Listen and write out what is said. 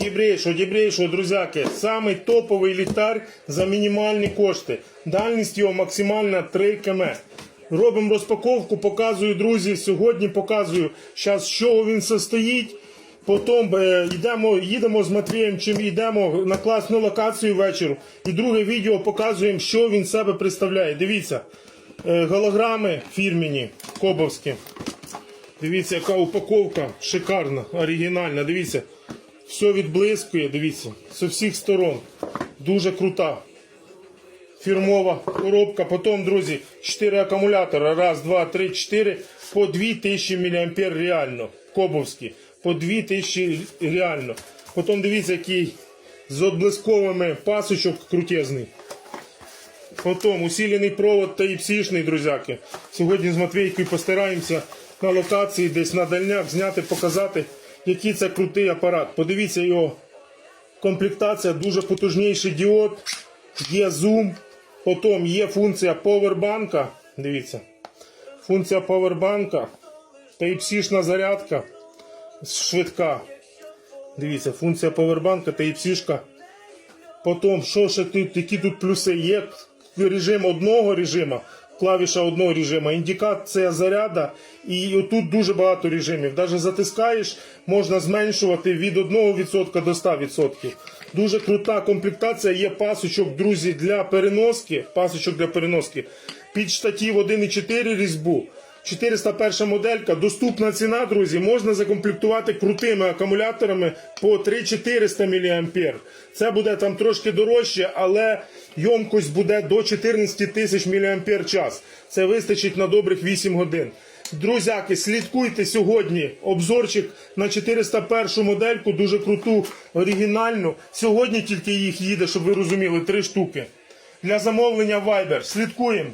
Дібрейшо, дібрейшо, друзяки, самий топовий ліхтар за мінімальні кошти. Дальність його максимальна 3 км. Робимо розпаковку, показую, друзі. Сьогодні показую, зараз, з чого він состоїть. Потім е, йдемо, їдемо з Матвієм, чим йдемо на класну локацію вечору. І друге відео показуємо, що він себе представляє. Дивіться, е, голограми фірмені, кобовські. Дивіться, яка упаковка шикарна, оригінальна. Дивіться, все відблискує, дивіться, з усіх сторон. Дуже крута. Фірмова коробка. Потім, друзі, 4 акумулятора. Раз, два, три, чотири. По 2000 мА реально. Кобовські. По 2000 реально. Потім дивіться, який з отблисковими пасочок крутезний. Потім усилений провод та іпсішний, друзяки. Сьогодні з Матвійкою постараємося на локації, десь на дальняк зняти, показати, який це крутий апарат. Подивіться його комплектація, дуже потужніший діод, є зум, потім є функція повербанка. Дивіться. Функція повербанка, Type-C-шна зарядка швидка. Дивіться, функція повербанка та іпсішка. Потім, що ще тут, які тут плюси є? Режим одного режиму, клавіша одного режиму, індикація заряда, і отут дуже багато режимів. Навіть затискаєш, можна зменшувати від 1% до 100%. Дуже крута комплектація, є пасочок, друзі, для переноски. Пасочок для переноски. Під штатів 1,4 різьбу. 401 моделька, доступна ціна, друзі, можна закомплектувати крутими акумуляторами по 3400 мА. Це буде там трошки дорожче, але йомкость буде до 14 тисяч мАч. Це вистачить на добрих 8 годин. Друзяки, слідкуйте сьогодні. Обзорчик на 401 модельку, дуже круту, оригінальну. Сьогодні тільки їх їде, щоб ви розуміли, три штуки. Для замовлення Viber. Слідкуємо.